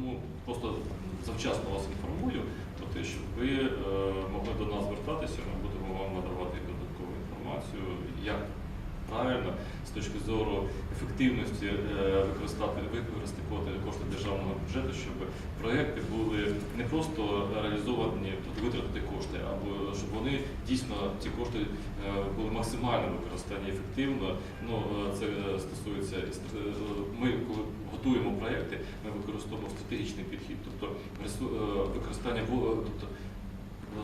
Ну, просто завчасно вас інформую про те, щоб ви е, могли до нас звертатися, ми будемо вам надавати додаткову інформацію, як правильно з точки зору ефективності е, використати використати кошти- державного бюджету, щоб проекти були не просто реалізовані, тобто витратити кошти, або щоб вони дійсно ці кошти е, були максимально використані ефективно. Ну це стосується ми, коли готуємо проекти, ми використовуємо стратегічний підхід, тобто е, використання тобто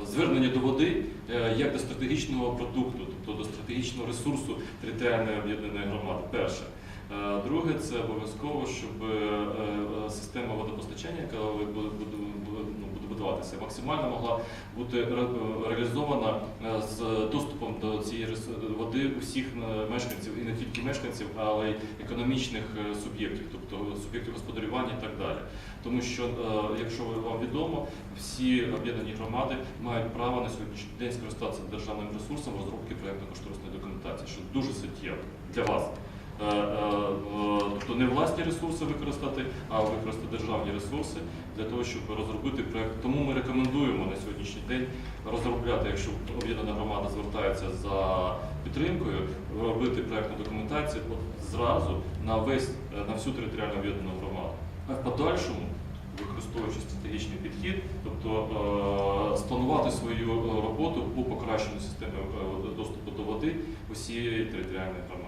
е, звернення до води е, як до стратегічного продукту, тобто до стратегічного ресурсу територіальної об'єднаної громади. Перше. Друге, це обов'язково, щоб система водопостачання, яка ну, буде будуватися, максимально могла бути реалізована ресу- води усіх е, мешканців, і не тільки мешканців, але й економічних е, суб'єктів, тобто суб'єктів господарювання і так далі. Тому що, е, якщо вам відомо, всі об'єднані громади мають право на сьогоднішній день скористатися державним ресурсом розробки проєктно-кошторисної документації, що дуже суттєво для вас. Е, е, Тобто не власні ресурси використати, а використати державні ресурси для того, щоб розробити проєкт. Тому ми рекомендуємо на сьогоднішній день розробляти, якщо об'єднана громада звертається за підтримкою, робити проєктну документацію от зразу на весь е, на всю територіально об'єднану громаду. А в подальшому, використовуючи стратегічний підхід, тобто спланувати свою роботу по покращенню системи доступу до води усієї територіальної громади.